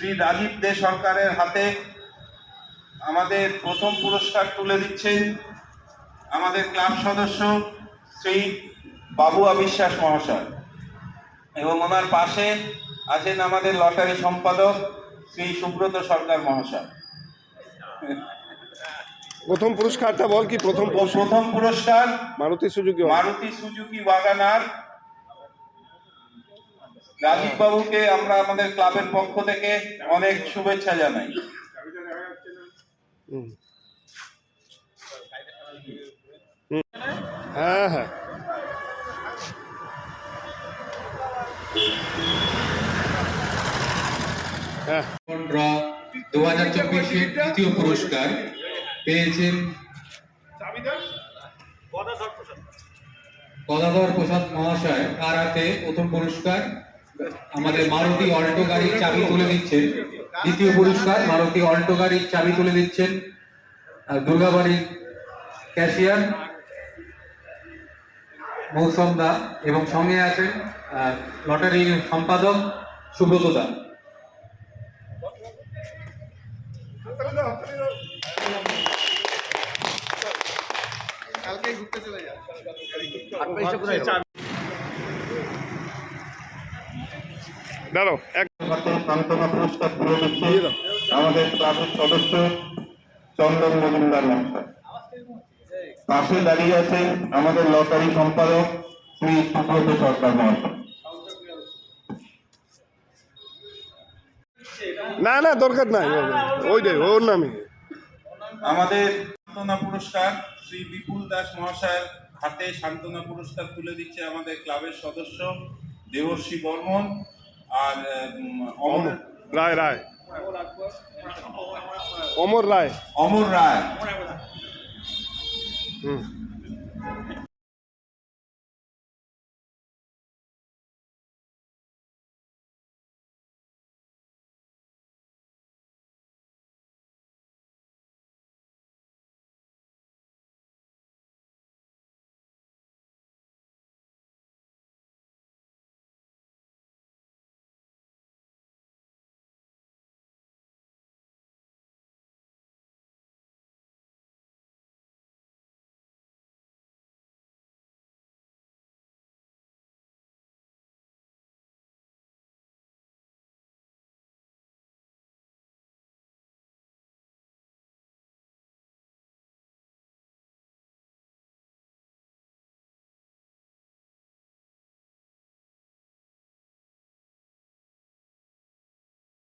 শ্রী রাজীব দে সরকারের হাতে আমাদের প্রথম পুরস্কার তুলে দিচ্ছেন আমাদের ক্লাব সদস্য শ্রী বাবু অবিশ্বাস মহাশয়। এবং ওনার পাশে আছেন আমাদের লটারি সম্পাদক শ্রী সুব্রত সরকার মহাশয়। প্রথম পুরস্কারটা বল কি? প্রথম প্রথম পুরস্কার Maruti Suzuki Maruti Suzuki WagonR Rajib বাবুকে আমরা আমাদের ক্লাবের পক্ষ থেকে অনেক শুভেচ্ছা জানাই। হ্যাঁ হ্যাঁ। হ্যাঁ। দু হাজার চব্বিশের দ্বিতীয় পুরস্কার পেয়েছেন গদাধর প্রসাদ। মহাশয় তার হাতে প্রথম পুরস্কার। আমাদের মারুতি অল্টো গাড়ির চাবি তুলে দিচ্ছেন। দ্বিতীয় পুরস্কার মারুতি অল্টো গাড়ির চাবি তুলে দিচ্ছেন আহ, দুর্গাবাড়ির ক্যাশিয়ার মৌসম দা এবং সঙ্গে আছেন আহ, লটারির সম্পাদক সুব্রত দা। দাঁড়াও এক হাতে সান্ত্বনা দিয়ে দাও। আমাদের ক্লাবের সদস্য চন্দন মজুমদার মহাশয়। পাশে দাঁড়িয়ে আছেন আমাদের লটারি সম্পাদক শ্রী সুব্রত সরকার মহাশয়। না না দরকার নাই ওই রে ওর নামে। আমাদের সান্ত্বনা পুরস্কার শ্রী বিপুল দাস মহাশয়ের হাতে সান্ত্বনা পুরস্কার তুলে দিচ্ছে আমাদের ক্লাবের সদস্য দেবশ্রী বর্মন। আর রায় রায়। অমর রায়। অমর রায়। হুম।